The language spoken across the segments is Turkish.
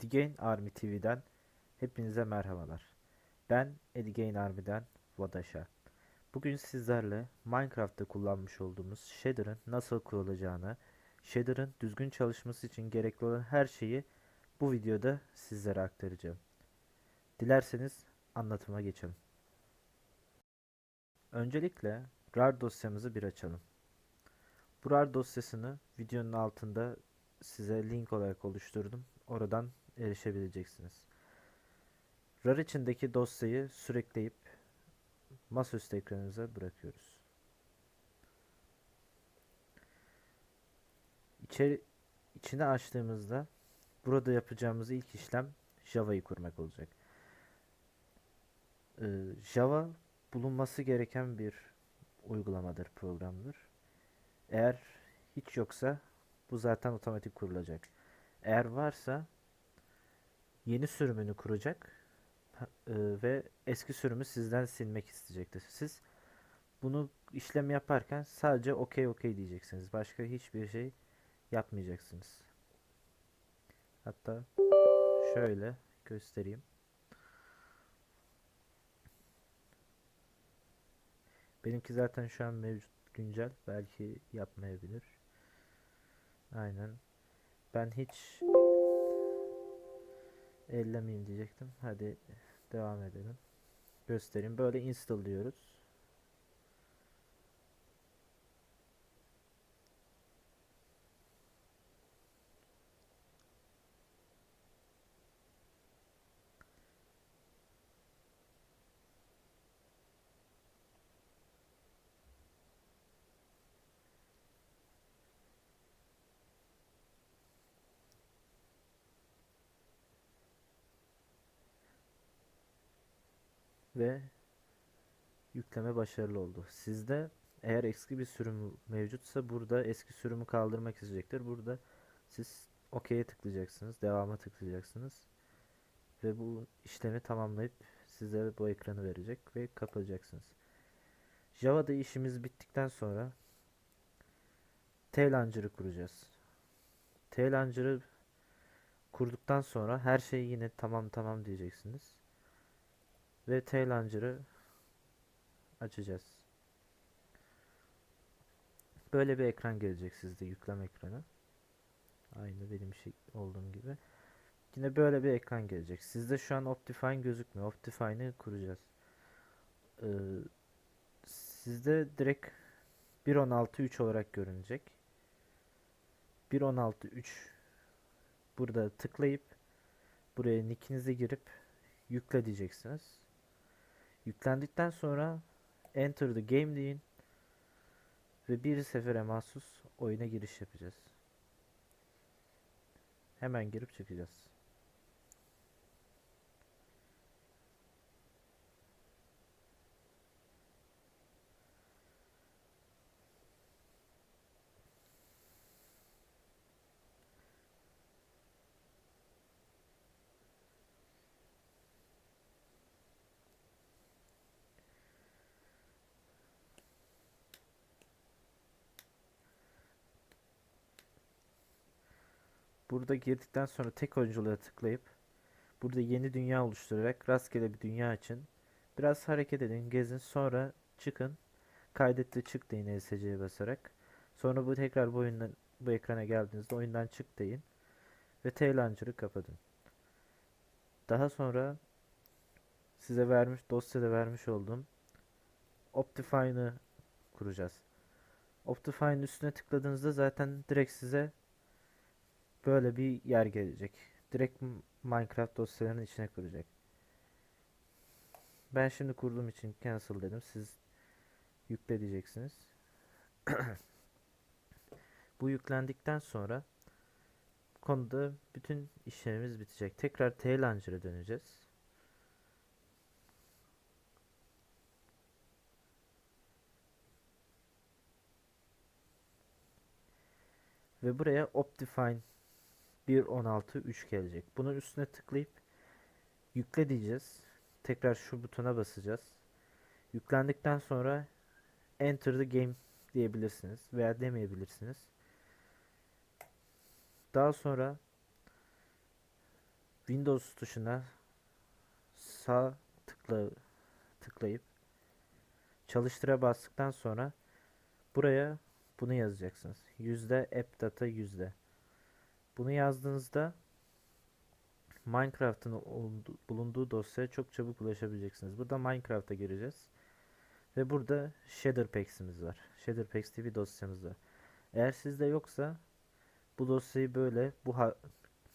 Edigain Army TV'den hepinize merhabalar. Ben Edigain Army'den Vadaşa. Bugün sizlerle Minecraft'ta kullanmış olduğumuz shader'ın nasıl kurulacağını, shader'ın düzgün çalışması için gerekli olan her şeyi bu videoda sizlere aktaracağım. Dilerseniz anlatıma geçelim. Öncelikle RAR dosyamızı bir açalım. Bu RAR dosyasını videonun altında size link olarak oluşturdum. Oradan erişebileceksiniz. RAR içindeki dosyayı sürükleyip masaüstü ekranınıza bırakıyoruz. İçeri, içine açtığımızda burada yapacağımız ilk işlem Java'yı kurmak olacak. Ee, Java bulunması gereken bir uygulamadır, programdır. Eğer hiç yoksa bu zaten otomatik kurulacak. Eğer varsa yeni sürümünü kuracak e, ve eski sürümü sizden silmek isteyecektir. Siz bunu işlem yaparken sadece okey okey diyeceksiniz. Başka hiçbir şey yapmayacaksınız. Hatta şöyle göstereyim. Benimki zaten şu an mevcut güncel. Belki yapmayabilir. Aynen. Ben hiç ellemeyeyim diyecektim. Hadi devam edelim. Göstereyim. Böyle install diyoruz. Ve yükleme başarılı oldu. Sizde eğer eski bir sürüm mevcutsa burada eski sürümü kaldırmak isteyecektir. Burada siz OK'ye tıklayacaksınız, devama tıklayacaksınız ve bu işlemi tamamlayıp size bu ekranı verecek ve kapatacaksınız. Java'da işimiz bittikten sonra tail launcher'ı kuracağız. Tail launcher'ı kurduktan sonra her şey yine tamam tamam diyeceksiniz ve tail açacağız. Böyle bir ekran gelecek sizde yükleme ekranı. Aynı benim şey olduğum gibi. Yine böyle bir ekran gelecek. Sizde şu an Optifine gözükmüyor. Optifine'ı kuracağız. Ee, sizde direkt 1.16.3 olarak görünecek. 1.16.3 burada tıklayıp buraya nickinizi girip yükle diyeceksiniz. Yüklendikten sonra Enter the game deyin ve bir sefere mahsus oyuna giriş yapacağız. Hemen girip çıkacağız. Burada girdikten sonra tek oyunculuğa tıklayıp burada yeni dünya oluşturarak rastgele bir dünya açın. Biraz hareket edin, gezin, sonra çıkın. Kaydetti çık deyin ESC'ye basarak. Sonra bu tekrar bu oyundan bu ekrana geldiğinizde oyundan çık deyin ve tail launcher'ı kapatın. Daha sonra size vermiş dosyada vermiş olduğum Optifine'ı kuracağız. Optifine'ın üstüne tıkladığınızda zaten direkt size böyle bir yer gelecek. Direkt Minecraft dosyalarının içine kuracak. Ben şimdi kurduğum için cancel dedim. Siz yükle diyeceksiniz. Bu yüklendikten sonra konuda bütün işlemimiz bitecek. Tekrar tail döneceğiz. Ve buraya Optifine 1.16.3 gelecek. Bunun üstüne tıklayıp yükle diyeceğiz. Tekrar şu butona basacağız. Yüklendikten sonra Enter the game diyebilirsiniz veya demeyebilirsiniz. Daha sonra Windows tuşuna sağ tıkla tıklayıp çalıştıra bastıktan sonra buraya bunu yazacaksınız. Yüzde app data yüzde. Bunu yazdığınızda Minecraft'ın bulunduğu dosyaya çok çabuk ulaşabileceksiniz. Burada Minecraft'a gireceğiz. Ve burada Shader Packs'imiz var. Shader Packs diye bir dosyamız var. Eğer sizde yoksa bu dosyayı böyle bu ha-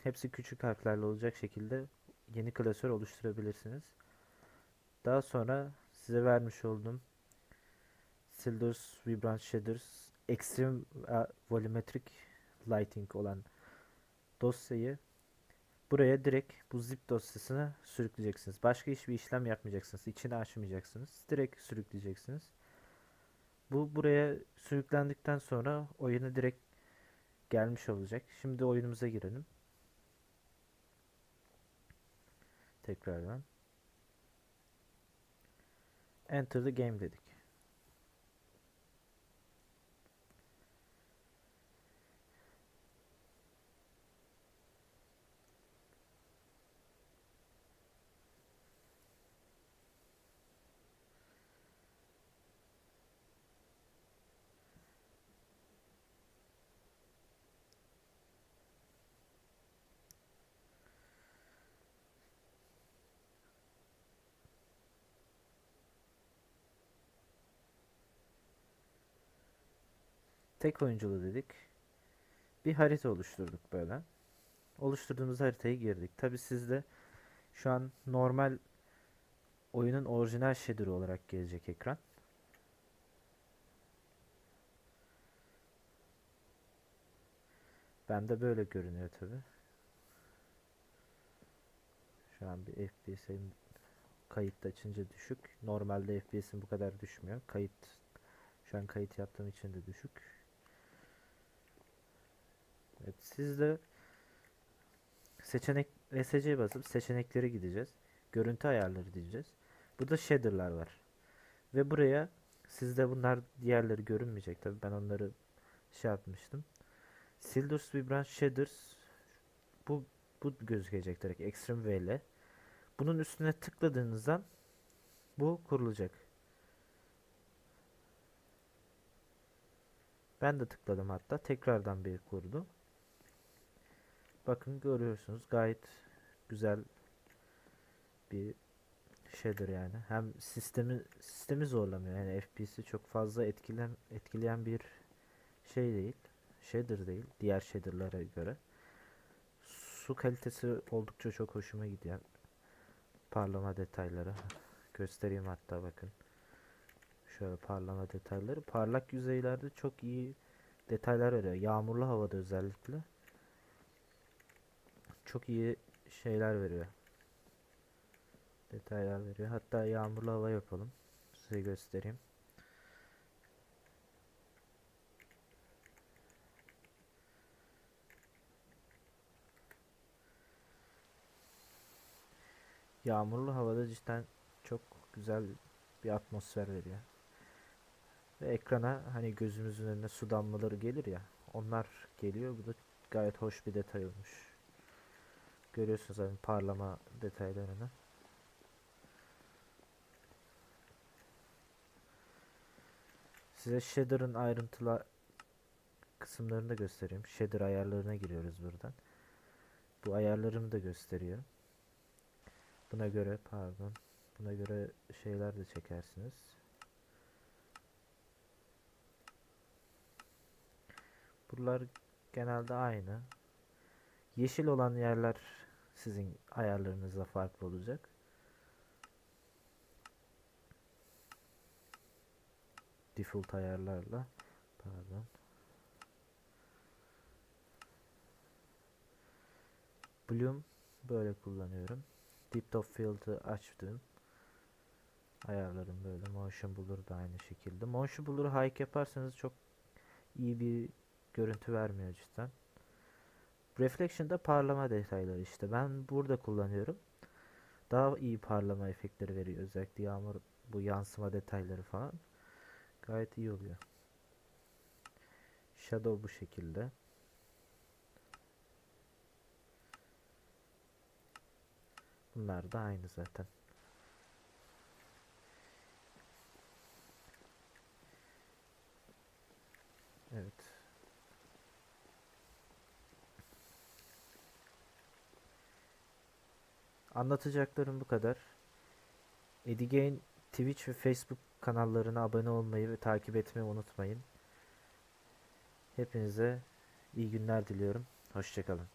hepsi küçük harflerle olacak şekilde yeni klasör oluşturabilirsiniz. Daha sonra size vermiş olduğum Silders Vibrant Shaders Extreme Volumetric Lighting olan dosyayı buraya direkt bu zip dosyasına sürükleyeceksiniz. Başka hiçbir işlem yapmayacaksınız. İçini açmayacaksınız. Direkt sürükleyeceksiniz. Bu buraya sürüklendikten sonra oyuna direkt gelmiş olacak. Şimdi oyunumuza girelim. Tekrardan. Enter the game dedik. Tek oyunculu dedik. Bir harita oluşturduk böyle. Oluşturduğumuz haritaya girdik. Tabi sizde şu an normal oyunun orijinal shader'ı olarak gelecek ekran. Bende böyle görünüyor tabi. Şu an bir FPS'im kayıt açınca düşük. Normalde FPS'im bu kadar düşmüyor. Kayıt şu an kayıt yaptığım için de düşük. Evet, siz de seçenek RSC'ye basıp seçeneklere gideceğiz. Görüntü ayarları diyeceğiz. Burada shader'lar var. Ve buraya sizde bunlar diğerleri görünmeyecek tabi ben onları şey yapmıştım. Silders Vibrant Shaders bu bu gözükecek direkt Extreme V ile. Bunun üstüne tıkladığınızdan bu kurulacak. Ben de tıkladım hatta. Tekrardan bir kurdu. Bakın görüyorsunuz gayet güzel bir şeydir yani. Hem sistemi sistemi zorlamıyor. Yani FPS'i çok fazla etkilen etkileyen bir şey değil. Shader değil. Diğer shader'lara göre. Su kalitesi oldukça çok hoşuma gidiyor. Parlama detayları. Göstereyim hatta bakın. Şöyle parlama detayları. Parlak yüzeylerde çok iyi detaylar veriyor. Yağmurlu havada özellikle. Çok iyi şeyler veriyor. Detaylar veriyor. Hatta yağmurlu hava yapalım. Size göstereyim. Yağmurlu havada cidden çok güzel bir atmosfer veriyor. Ve ekrana hani gözümüzün önüne su damlaları gelir ya. Onlar geliyor. Bu da gayet hoş bir detay olmuş. Görüyorsunuz hani parlama detaylarını. Size shader'ın ayrıntılı kısımlarını da göstereyim. Shader ayarlarına giriyoruz buradan. Bu ayarlarını da gösteriyor. Buna göre pardon. Buna göre şeyler de çekersiniz. Buralar genelde aynı. Yeşil olan yerler sizin ayarlarınızla farklı olacak. Default ayarlarla. Pardon. Bloom böyle kullanıyorum. Depth of Field'ı açtım. Ayarlarım böyle. Motion Blur da aynı şekilde. Motion Blur'u high yaparsanız çok iyi bir görüntü vermiyor cidden. Reflection'da parlama detayları işte. Ben burada kullanıyorum. Daha iyi parlama efektleri veriyor. Özellikle yağmur bu yansıma detayları falan. Gayet iyi oluyor. Shadow bu şekilde. Bunlar da aynı zaten. Evet. Anlatacaklarım bu kadar. Edigain Twitch ve Facebook kanallarına abone olmayı ve takip etmeyi unutmayın. Hepinize iyi günler diliyorum. Hoşçakalın.